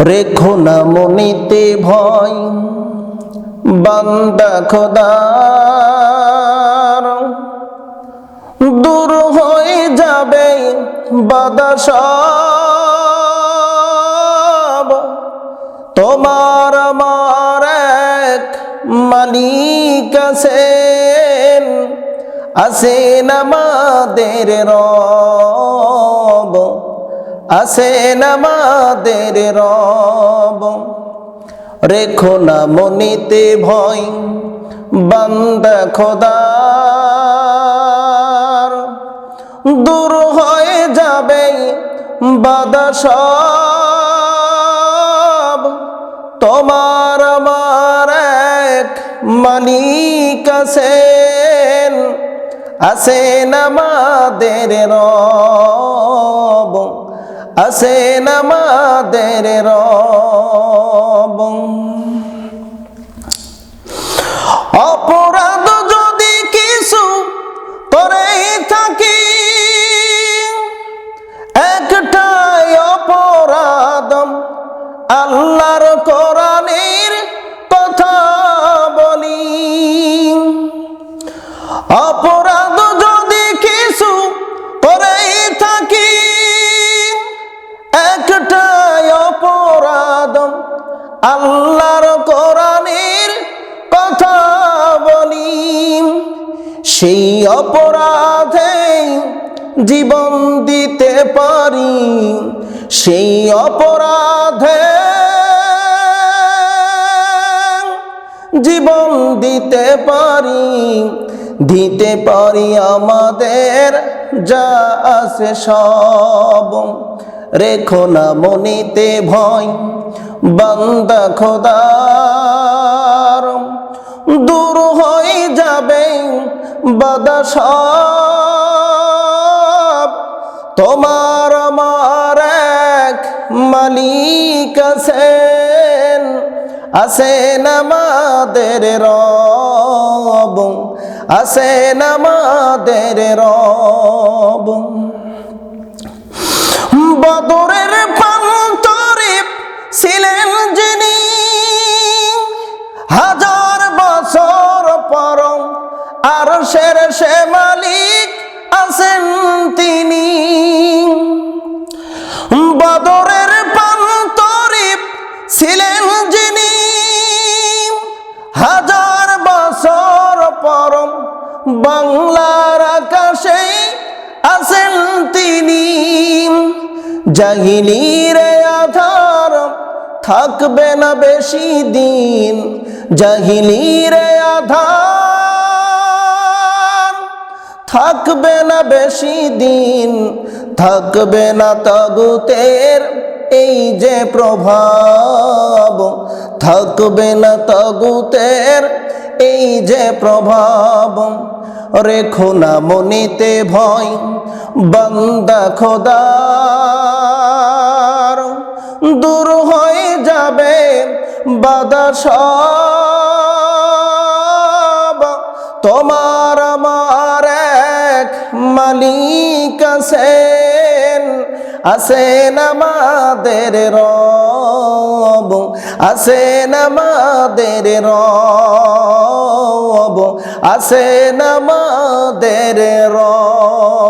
রেখো না মনিতে ভয়, বান্দা খোদার। দূর হয়ে যাবে বাদা সব, তোমার আমার এক মালিক আছেন আছেন আমাদের রব। আছেন আমাদের রব। রেখো না মনিতে ভয়, বান্দা খোদার। দূর হয়ে যাবে বাদা তোমার আমার এক মালিক আছেন আছেন আমাদের রব। আছেন আমাদের রব। অপরাধ যদি কিছু করে থাকি, একটাই অপরাধ আল্লাহর কোরআনের কথা বলি। অপরাধ আল্লাহর কোরআনের কথা বলি। সেই অপরাধে জীবন দিতে পারি। সেই অপরাধে জীবন দিতে পারি। দিতে পারি আমাদের যা আছে সব। রেখো না মনিতে ভয়। বান্দা খোদার, দূর হয়ে যাবে বাদা তোমার আমার এক মালিক আছেন আছেন আমাদের রব, আছেন আমাদের রব। বদরের বদরের প্রান্তরে ছিলেন যিনি। হাজার বছর পরম বাংলার আকাশে আছেন তিনি। জাহিলির আধার থাকবে না বেশি দিন। জাহিলির আধার থাকবে না বেশি দিন। থাকবে না তগুতের এই যে প্রভাব। থাকবে না তগুতের এই যে প্রভাব। রেখো না মনিতে ভয়, বান্দা খোদার। দূর হয়ে যাবে বাদা সব। তোমার আমার এক মালিক আছেন আছেন আমাদের রব আসেন আমাদের রব আসেন আমাদের রব।